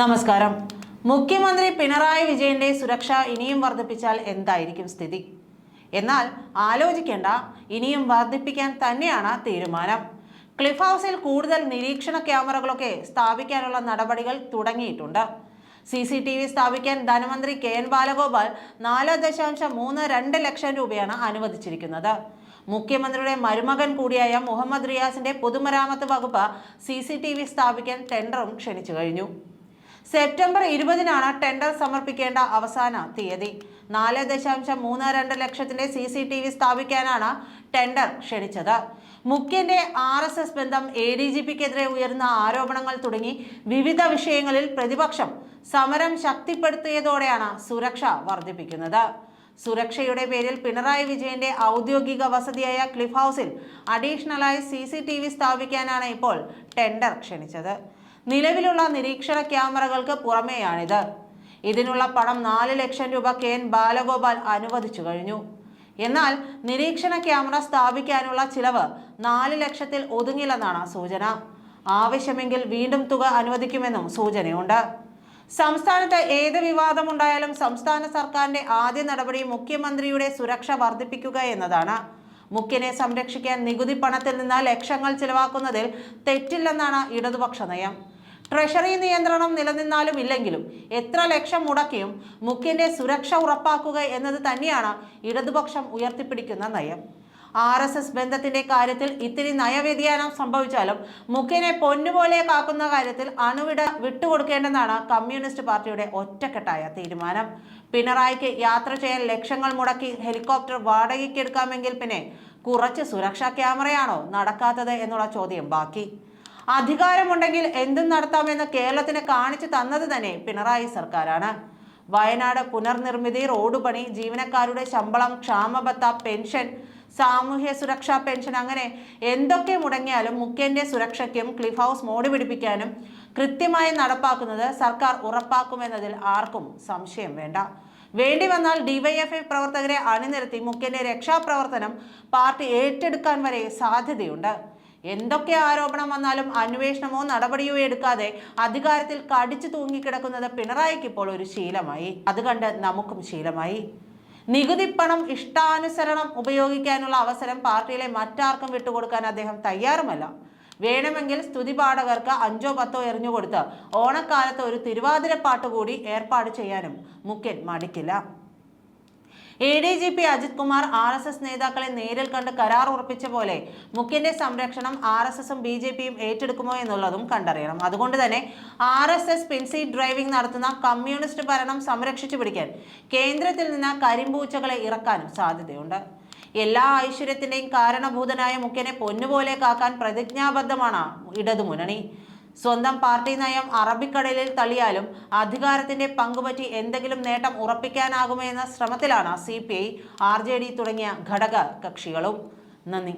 നമസ്കാരം. മുഖ്യമന്ത്രി പിണറായി വിജയന്റെ സുരക്ഷ ഇനിയും വർദ്ധിപ്പിച്ചാൽ എന്തായിരിക്കും സ്ഥിതി? എന്നാൽ ആലോചിക്കേണ്ട ഇനിയും വർദ്ധിപ്പിക്കാൻ തന്നെയാണ് തീരുമാനം. ക്ലിഫ് ഹൗസിൽ കൂടുതൽ നിരീക്ഷണ ക്യാമറകളൊക്കെ സ്ഥാപിക്കാനുള്ള നടപടികൾ തുടങ്ങിയിട്ടുണ്ട്. സി സി ടി വി സ്ഥാപിക്കാൻ ധനമന്ത്രി കെ എൻ ബാലഗോപാൽ നാല് ദശാംശം മൂന്ന് രണ്ട് ലക്ഷം രൂപയാണ് അനുവദിച്ചിരിക്കുന്നത്. മുഖ്യമന്ത്രിയുടെ മരുമകൻ കൂടിയായ മുഹമ്മദ് റിയാസിന്റെ പൊതുമരാമത്ത് വകുപ്പ് സി സി ടി വി സ്ഥാപിക്കാൻ ടെൻഡറും ക്ഷണിച്ചു കഴിഞ്ഞു. സെപ്റ്റംബർ ഇരുപതിനാണ് ടെൻഡർ സമർപ്പിക്കേണ്ട അവസാന തീയതി. നാല് ദശാംശം മൂന്ന് രണ്ട് ലക്ഷത്തിന്റെ സി സി ടി വി സ്ഥാപിക്കാനാണ് ടെൻഡർ ക്ഷണിച്ചത്. മുഖ്യന്റെ ആർ എസ് എസ് ബന്ധം എ ഡി ജി പിക്കെതിരെ ഉയർന്ന ആരോപണങ്ങൾ തുടങ്ങി വിവിധ വിഷയങ്ങളിൽ പ്രതിപക്ഷം സമരം ശക്തിപ്പെടുത്തിയതോടെയാണ് സുരക്ഷ വർദ്ധിപ്പിക്കുന്നത്. സുരക്ഷയുടെ പേരിൽ പിണറായി വിജയന്റെ ഔദ്യോഗിക വസതിയായ ക്ലിഫ് ഹൗസിൽ അഡീഷണലായി സി സി ടി വി സ്ഥാപിക്കാനാണ് ഇപ്പോൾ ടെൻഡർ ക്ഷണിച്ചത്. നിലവിലുള്ള നിരീക്ഷണ ക്യാമറകൾക്ക് പുറമെയാണിത്. ഇതിനുള്ള പണം നാല് ലക്ഷം രൂപ കെ എൻ ബാലഗോപാൽ അനുവദിച്ചു കഴിഞ്ഞു. എന്നാൽ നിരീക്ഷണ ക്യാമറ സ്ഥാപിക്കാനുള്ള ചിലവ് നാല് ലക്ഷത്തിൽ ഒതുങ്ങില്ലെന്നാണ് സൂചന. ആവശ്യമെങ്കിൽ വീണ്ടും തുക അനുവദിക്കുമെന്നും സൂചനയുണ്ട്. സംസ്ഥാനത്ത് ഏത് വിവാദമുണ്ടായാലും സംസ്ഥാന സർക്കാരിന്റെ ആദ്യ നടപടി മുഖ്യമന്ത്രിയുടെ സുരക്ഷ വർദ്ധിപ്പിക്കുക എന്നതാണ്. മുഖ്യനെ സംരക്ഷിക്കാൻ നികുതി പണത്തിൽ നിന്ന് ലക്ഷങ്ങൾ ചിലവാക്കുന്നതിൽ തെറ്റില്ലെന്നാണ് ഇടതുപക്ഷ നയം. ട്രഷറി നിയന്ത്രണം നിലനിന്നാലും ഇല്ലെങ്കിലും എത്ര ലക്ഷം മുടക്കിയും മുഖ്യന്റെ സുരക്ഷ ഉറപ്പാക്കുക എന്നത് തന്നെയാണ് ഇടതുപക്ഷം ഉയർത്തിപ്പിടിക്കുന്ന നയം. ആർ എസ് എസ് ബന്ധത്തിന്റെ കാര്യത്തിൽ ഇത്തിരി നയവ്യതിയാനം സംഭവിച്ചാലും മുഖ്യനെ പൊന്നുപോലെ കാക്കുന്ന കാര്യത്തിൽ അണുവിട വിട്ടുകൊടുക്കേണ്ടെന്നാണ് കമ്മ്യൂണിസ്റ്റ് പാർട്ടിയുടെ ഒറ്റക്കെട്ടായ തീരുമാനം. പിണറായിക്ക് യാത്ര ചെയ്യാൻ ലക്ഷങ്ങൾ മുടക്കി ഹെലികോപ്റ്റർ വാടകയ്ക്കെടുക്കാമെങ്കിൽ പിന്നെ കുറച്ച് സുരക്ഷാ ക്യാമറയാണോ നടക്കാത്തത് എന്നുള്ള ചോദ്യം ബാക്കി. അധികാരമുണ്ടെങ്കിൽ എന്തും നടത്താമെന്ന് കേരളത്തിന് കാണിച്ചു തന്നത് തന്നെ പിണറായി സർക്കാരാണ്. വയനാട് പുനർനിർമ്മിതി റോഡ് പണി ജീവനക്കാരുടെ ശമ്പളം ക്ഷാമബത്ത പെൻഷൻ സാമൂഹ്യ സുരക്ഷാ പെൻഷൻ അങ്ങനെ എന്തൊക്കെ മുടങ്ങിയാലും മുഖ്യന്റെ സുരക്ഷയ്ക്കും ക്ലിഫ് ഹൗസ് മോടി പിടിപ്പിക്കാനും കൃത്യമായി നടപ്പാക്കുന്നത് സർക്കാർ ഉറപ്പാക്കുമെന്നതിൽ ആർക്കും സംശയം വേണ്ട. വേണ്ടി വന്നാൽ ഡിവൈഎഫ്ഐ പ്രവർത്തകരെ അണിനിരത്തി മുഖ്യന്റെ രക്ഷാപ്രവർത്തനം പാർട്ടി ഏറ്റെടുക്കാൻ വരെ സാധ്യതയുണ്ട്. എന്തൊക്കെ ആരോപണം വന്നാലും അന്വേഷണമോ നടപടിയോ എടുക്കാതെ അധികാരത്തിൽ കടിച്ചു തൂങ്ങിക്കിടക്കുന്നത് പിണറായിക്ക് ഇപ്പോൾ ഒരു ശീലമായി. അത് കണ്ട് നമുക്കും ശീലമായി. നികുതി പണം ഇഷ്ടാനുസരണം ഉപയോഗിക്കാനുള്ള അവസരം പാർട്ടിയിലെ മറ്റാർക്കും വിട്ടുകൊടുക്കാൻ അദ്ദേഹം തയ്യാറുമല്ല. വേണമെങ്കിൽ സ്തുതിപാഠകർക്ക് അഞ്ചോ പത്തോ എറിഞ്ഞുകൊടുത്ത് ഓണക്കാലത്ത് ഒരു തിരുവാതിരപ്പാട്ട് കൂടി ഏർപ്പാട് ചെയ്യാനും മുഖ്യൻ മടിക്കില്ല. A D G P Ajith Kumar R S S നേതാക്കളെ നേരിൽ കണ്ട് കരാർ ഉറപ്പിച്ച പോലെ മുഖ്യന്റെ സംരക്ഷണം ആർ എസ് എസും ബി ജെ പിയും ഏറ്റെടുക്കുമോ എന്നുള്ളതും കണ്ടറിയണം. അതുകൊണ്ട് തന്നെ ആർ എസ് എസ് പിൻസീറ്റ് ഡ്രൈവിംഗ് നടത്തുന്ന കമ്മ്യൂണിസ്റ്റ് ഭരണം സംരക്ഷിച്ചു പിടിക്കാൻ കേന്ദ്രത്തിൽ നിന്ന് കരിമ്പൂച്ചകളെ ഇറക്കാനും സാധ്യതയുണ്ട്. എല്ലാ ഐശ്വര്യത്തിന്റെയും കാരണഭൂതനായ മുഖ്യനെ പൊന്നുപോലെ കാക്കാൻ പ്രതിജ്ഞാബദ്ധമാണ് ഇടതുമുന്നണി. സ്വന്തം പാർട്ടി നയം അറബിക്കടലിൽ തള്ളിയാലും അധികാരത്തിന്റെ പങ്കുപറ്റി എന്തെങ്കിലും നേട്ടം ഉറപ്പിക്കാനാകുമോ എന്ന ശ്രമത്തിലാണ് C P I R J D തുടങ്ങിയ ഘടക കക്ഷികളും നന്ദി.